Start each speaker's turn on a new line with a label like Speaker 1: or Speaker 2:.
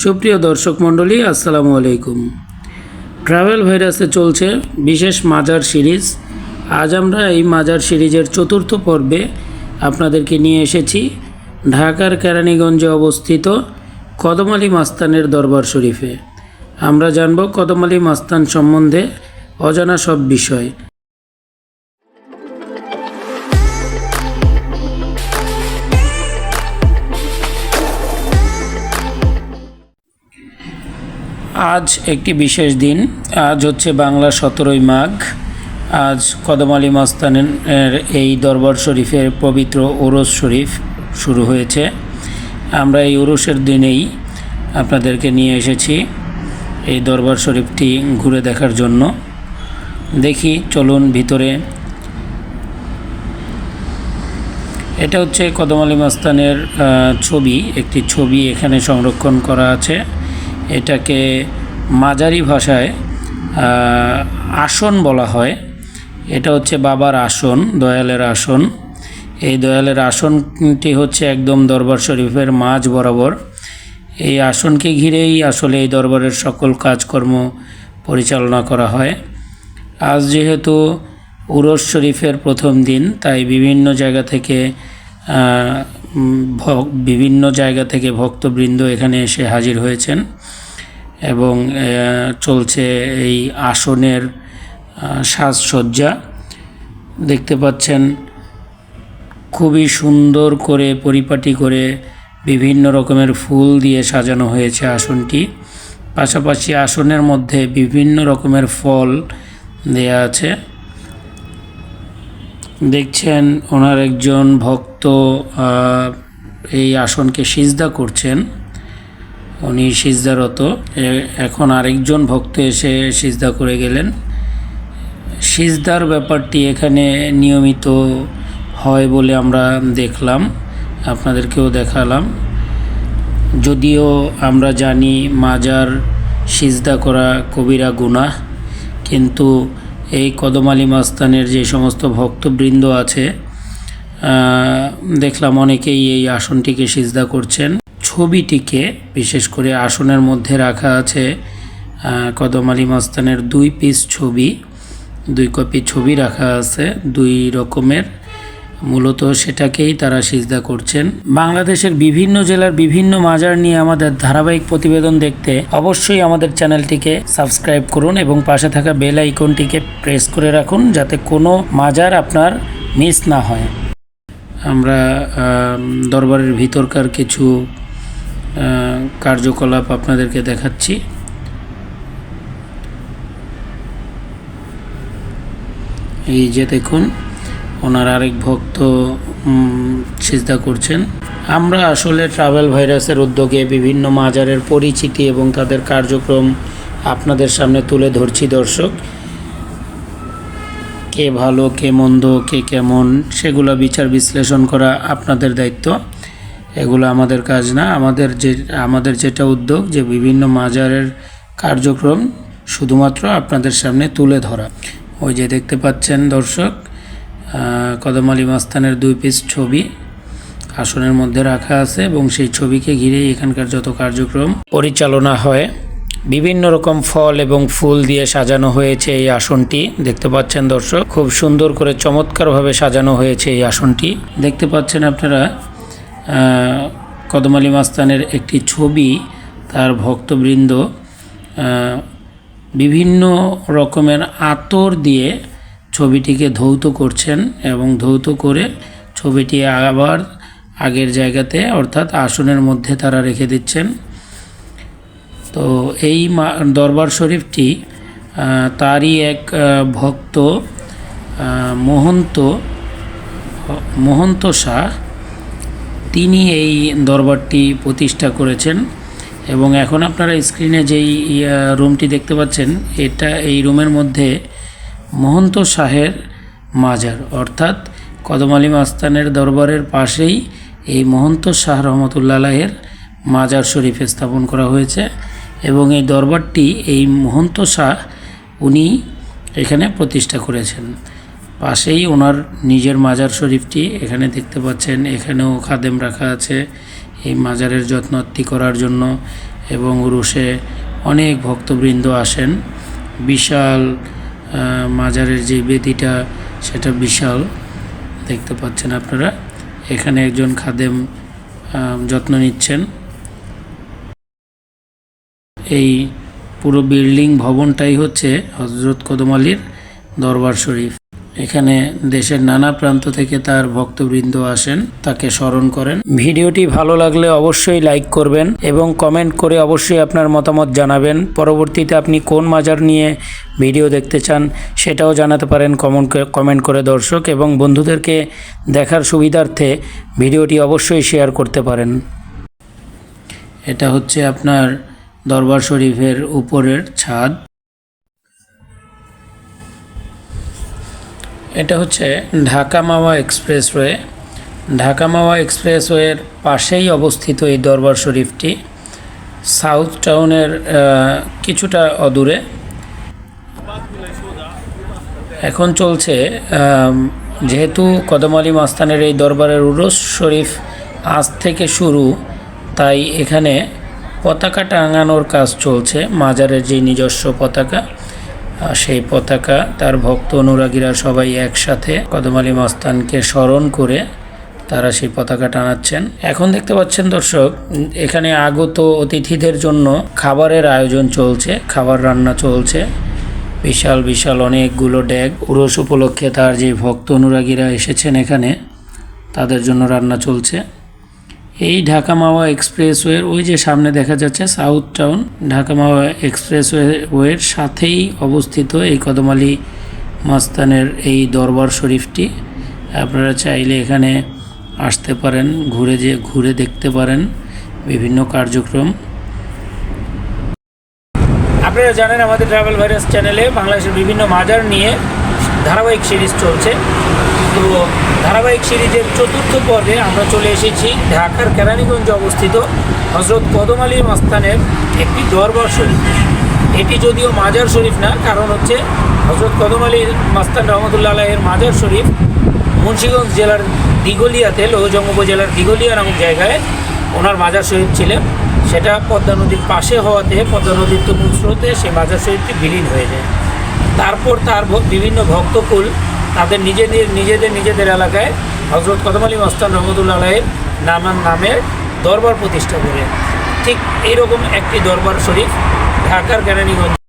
Speaker 1: সুপ্রিয় দর্শক মণ্ডলী, আসসালামু আলাইকুম। ট্রাভেল ভাইরাসে চলছে বিশেষ মাজার সিরিজ। আজ আমরা এই মাজার সিরিজের চতুর্থ পর্বে আপনাদেরকে নিয়ে এসেছি ঢাকার কেরানীগঞ্জে অবস্থিত কদমালী মাস্তানের দরবার শরীফে। আমরা জানব কদমালী মাস্তান সম্বন্ধে অজানা সব বিষয়। আজ একটি বিশেষ দিন। আজ হচ্ছে বাংলা সতেরোই মাঘ। আজ কদম আলী মাস্তানের এই দরবার শরীফের পবিত্র ওরস শরীফ শুরু হয়েছে। আমরা এই ওরসের দিনেই আপনাদেরকে নিয়ে এসেছি এই দরবার শরীফটি ঘুরে দেখার জন্য। দেখি, চলুন ভিতরে। এটা হচ্ছে কদম আলী মাস্তানের ছবি। একটি ছবি এখানে সংরক্ষণ করা আছে। এটাকে মাজারি ভাষায় আসন বলা হয়। এটা হচ্ছে বাবার আসন, দয়ালের আসন। এই দয়ালের আসনটি হচ্ছে একদম দরবার শরীফের মাঝ বরাবর। এই আসনকে ঘিরেই আসলে এই দরবারের সকল কাজকর্ম পরিচালনা করা হয়। আজ যেহেতু উরস শরীফের প্রথম দিন, তাই বিভিন্ন জায়গা থেকে বিভিন্ন জায়গা থেকে ভক্তবৃন্দ এখানে এসে হাজির হয়েছেন এবং চলছে এই আসনের সাজসজ্জা। দেখতে পাচ্ছেন, খুবই সুন্দর করে পরিপাটি করে বিভিন্ন রকমের ফুল দিয়ে সাজানো হয়েছে আসনটি। পাশাপাশি আসনের মধ্যে বিভিন্ন রকমের ফল দেয়া আছে। দেখছেন ওনার একজন ভক্ত এই আসনকে সিজদা করছেন। উনি সিজদারত। এখন আরেকজন ভক্ত এসে সিজদা করে গেলেন। সিজদার ব্যাপারটি এখানে নিয়মিত হয় বলে আমরা দেখলাম, আপনাদেরকেও দেখালাম। যদিও আমরা জানি মাজার সিজদা করা কবিরা গুনাহ, কিন্তু এই কদম আলী মাস্তানের যে সমস্ত ভক্তবৃন্দ আছে দেখলাম অনেকেই এই আসনটিকে সিজদা করছেন। ছবিটিকে বিশেষ করে আসনের মধ্যে রাখা আছে কদম আলী মাস্তানের দুই পিস ছবি, দুই কপি ছবি রাখা আছে, দুই রকমের মূলত সেটাকেই তারা সিজদা করছেন। বাংলাদেশের বিভিন্ন জেলার বিভিন্ন মাজার নিয়ে আমাদের ধারাবাহিক প্রতিবেদন দেখতে অবশ্যই আমাদের চ্যানেলটিকে সাবস্ক্রাইব করুন এবং পাশে থাকা বেল আইকনটিকে প্রেস করে রাখুন যাতে কোনো মাজার আপনার মিস না হয়। আমরা দরবারের ভিতরকার কিছু কার্যকলাপ আপনাদেরকে দেখাচ্ছি। এই যে দেখুন ওনার আরেক ভক্ত সিজদা করছেন। আমরা আসলে ট্রাভেল ভাইরাসের উদ্যোগে বিভিন্ন মাজারের পরিচিতি এবং তাদের কার্যক্রম আপনাদের সামনে তুলে ধরছি, দর্শক। কে ভালো, কে মন্দ, কে কেমন, সেগুলো বিচার বিশ্লেষণ করা আপনাদের দায়িত্ব। এগুলো আমাদের কাজ না। আমাদের যে, আমাদের যেটা উদ্যোগ যে বিভিন্ন মাজারের কার্যক্রম শুধুমাত্র আপনাদের সামনে তুলে ধরা। ওই যে দেখতে পাচ্ছেন, দর্শক কদম আলী মাস্তানের দুই পিস ছবি আসনের মধ্যে রাখা আছে এবং সেই ছবিকে ঘিরেই এখানকার যত কার্যক্রম পরিচালনা হয়। বিভিন্ন রকম ফল এবং ফুল দিয়ে সাজানো হয়েছে এই আসনটি। দেখতে পাচ্ছেন দর্শক, খুব সুন্দর করে চমৎকারভাবে সাজানো হয়েছে এই আসনটি। দেখতে পাচ্ছেন আপনারা কদম আলী মাস্তানের একটি ছবি, তার ভক্তবৃন্দ বিভিন্ন রকমের আতর দিয়ে ছবিটিকে ধৌত করছেন এবং ধৌত করে ছবিটি আবার আগের জায়গাতে, অর্থাৎ আসনের মধ্যে তারা রেখে দিচ্ছেন। তো এই দরবার শরীফটি তারই এক ভক্ত মহন্ত মহন্ত শাহ, তিনি এই দরবারটি প্রতিষ্ঠা করেছেন। এবং এখন আপনারা স্ক্রিনে যেই রুমটি দেখতে পাচ্ছেন, এটা এই রুমের মধ্যে মহন্ত শাহের মাজার। অর্থাৎ কদম আলী মাস্তানের দরবারের পাশেই এই মহন্ত শাহ রহমতুল্লাহের মাজার শরীফ স্থাপন করা হয়েছে এবং এই দরবারটি এই মহন্ত শাহ উনি এখানে প্রতিষ্ঠা করেছেন। পাশেই ওনার নিজের মাজার শরীফটি এখানে দেখতে পাচ্ছেন। এখানেও খাদেম রাখা আছে এই মাজারের যত্নআত্তি করার জন্য এবং রুশে অনেক ভক্তবৃন্দ আসেন। বিশাল মাজারের যে বেদিটা, সেটা বিশাল। দেখতে পাচ্ছেন আপনারা। এখানে একজন খাদেম যত্ন নিচ্ছেন। এই পুরো বিল্ডিং ভবনটাই হচ্ছে হজরত কদম আলীর দরবার শরীফ। এখানে দেশের নানা প্রান্ত থেকে তার ভক্তবৃন্দ আসেন, তাকে স্মরণ করেন। ভিডিওটি ভালো লাগলে অবশ্যই লাইক করবেন এবং কমেন্ট করে অবশ্যই আপনার মতামত জানাবেন। পরবর্তীতে আপনি কোন মাজার নিয়ে ভিডিও দেখতে চান সেটাও জানাতে পারেন কমেন্ট কমেন্ট করে দর্শক এবং বন্ধুদেরকে দেখার সুবিধার্থে ভিডিওটি অবশ্যই শেয়ার করতে পারেন। এটা হচ্ছে আপনার দরবার শরীফের উপরের ছাদ। এটা হচ্ছে ঢাকা মাওয়া এক্সপ্রেসওয়ে। ঢাকা মাওয়া এক্সপ্রেসওয়ের পাশেই অবস্থিত এই দরবার শরীফটি সাউথ টাউনের কিছুটা অদূরে। এখন চলছে যেহেতু কদম আলী মাস্তানের এই দরবারের উরস শরীফ আজ থেকে শুরু, তাই এখানে পতাকা টাঙানোর কাজ চলছে, মাজারের যে নিজস্ব পতাকা। সেই পতাকা তার ভক্ত অনুরাগীরা সবাই একসাথে কদম আলী মাস্তানকে স্মরণ করে তারা সেই পতাকা টানাচ্ছেন। এখন দেখতে পাচ্ছেন দর্শক, এখানে আগত অতিথিদের জন্য খাবারের আয়োজন চলছে, খাবার রান্না চলছে। বিশাল বিশাল অনেকগুলো ড্যাগ উরস উপলক্ষে তার যে ভক্ত অনুরাগীরা এসেছেন এখানে, তাদের জন্য রান্না চলছে। এই ঢাকা মাওয়া এক্সপ্রেসওয়ের ওই যে সামনে দেখা যাচ্ছে south town Dhaka Mawa expressway ওয়ের সাথেই অবস্থিত এই কদমালি মাস্তানের এই দরবার শরীফটি। আপনারা চাইলে এখানে আসতে পারেন, ঘুরে যে, ঘুরে দেখতে পারেন বিভিন্ন কার্যক্রম। আপনারা জানেন আমাদের ট্রাভেল ভাইরাস চ্যানেলে বাংলাদেশের বিভিন্ন মাজার নিয়ে ধারাবাহিক সিরিজ চলছে। তো ধারাবাহিক সিরিজের চতুর্থ পর্বে আমরা চলে এসেছি ঢাকার কেরানীগঞ্জে অবস্থিত হজরত কদম আলী মাস্তানের একটি দরবার শরীফ। এটি যদিও মাজার শরীফ না, কারণ হচ্ছে হজরত কদম আলী মাস্তান রহমতুল্লাহ আলাহের মাজার শরীফ মুন্সিগঞ্জ জেলার দিঘলিয়াতে, লৌহজং উপজেলার দিগলিয়া নামক জায়গায় ওনার মাজার শরীফ ছিলেন। সেটা পদ্মা নদীর পাশে হওয়াতে, পদ্মা নদীর তুমুল স্রোতে সেই মাজার শরীফটি বিলীন হয়ে যায়। তারপর তার বিভিন্ন ভক্তকুল তাদের নিজেদের নিজেদের নিজেদের এলাকায় হজরত কদম আলী মস্তান রহমতুল্লাহ আলাহের নামান নামের দরবার প্রতিষ্ঠা করে। ঠিক এইরকম একটি দরবার শরীফ ঢাকার কেরানীগঞ্জ।